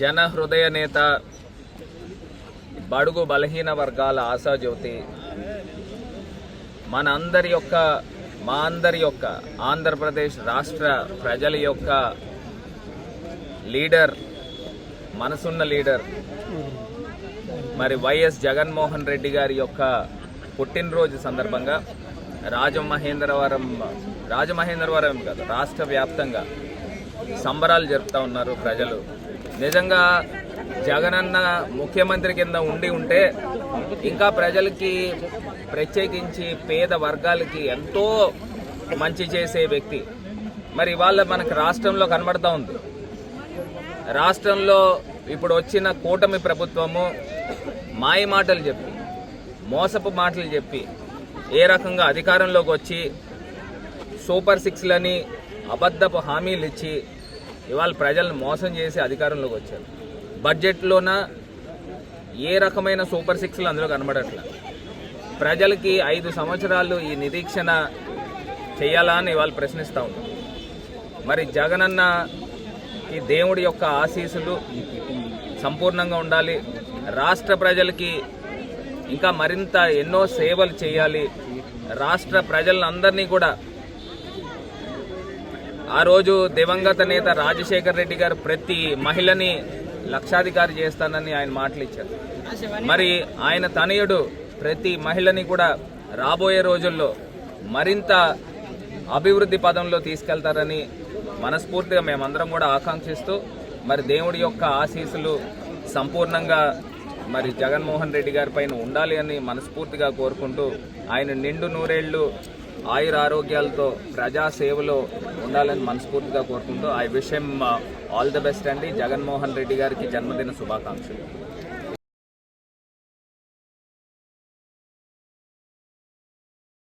జన హృదయ నేత బడుగు బలహీన వర్గాల ఆశాజ్యోతి మన అందరి యొక్క మా అందరి యొక్క ఆంధ్రప్రదేశ్ రాష్ట్ర ప్రజల యొక్క లీడర్ మనసున్న లీడర్ మరి వైఎస్ జగన్మోహన్ రెడ్డి గారి యొక్క పుట్టినరోజు సందర్భంగా రాజమహేంద్రవరం రాజమహేంద్రవరం కాదు రాష్ట్ర వ్యాప్తంగా సంబరాలు జరుపుతూ ఉన్నారు ప్రజలు. నిజంగా జగనన్న ముఖ్యమంత్రి కింద ఉండి ఉంటే ఇంకా ప్రజలకి ప్రత్యేకించి పేద వర్గాలకి ఎంతో మంచి చేసే వ్యక్తి. మరి ఇవాళ మనకు రాష్ట్రంలో కనబడతా ఉంది. రాష్ట్రంలో ఇప్పుడు వచ్చిన కూటమి ప్రభుత్వము మాయ మాటలు చెప్పి మోసపు మాటలు చెప్పి ఏ రకంగా అధికారంలోకి వచ్చి సూపర్ సిక్స్లని అబద్ధపు హామీలు ఇచ్చి ఇవాళ ప్రజలను మోసం చేసి అధికారంలోకి వచ్చారు. బడ్జెట్లోన ఏ రకమైన సూపర్ సిక్స్లు అందులో కనబడట్ల. ప్రజలకి ఐదు సంవత్సరాలు ఈ నిరీక్షణ చేయాలా అని ఇవాళ ప్రశ్నిస్తూ ఉన్నాం. మరి జగనన్నకి దేవుడి యొక్క ఆశీస్సులు సంపూర్ణంగా ఉండాలి. రాష్ట్ర ప్రజలకి ఇంకా మరింత ఎన్నో సేవలు చేయాలి. రాష్ట్ర ప్రజలందరినీ కూడా ఆ రోజు దివంగత నేత రాజశేఖర్ రెడ్డి గారు ప్రతి మహిళని లక్షాధికారి చేస్తానని ఆయన మాటలు ఇచ్చారు మరి ఆయన తనయుడు ప్రతి మహిళని కూడా రాబోయే రోజుల్లో మరింత అభివృద్ధి పదంలో తీసుకెళ్తారని మనస్ఫూర్తిగా మేమందరం కూడా ఆకాంక్షిస్తూ మరి దేవుడి యొక్క ఆశీస్సులు సంపూర్ణంగా మరి జగన్మోహన్ రెడ్డి గారి పైన ఉండాలి అని మనస్ఫూర్తిగా కోరుకుంటూ ఆయన నిండు నూరేళ్ళు ఆయుర ఆరోగ్యాలతో ప్రజా సేవలో ఉండాలని మనస్ఫూర్తిగా కోరుకుంటూ ఐ విషయం ఆల్ ద బెస్ట్ అండి. జగన్మోహన్ రెడ్డి గారికి జన్మదిన శుభాకాంక్షలు.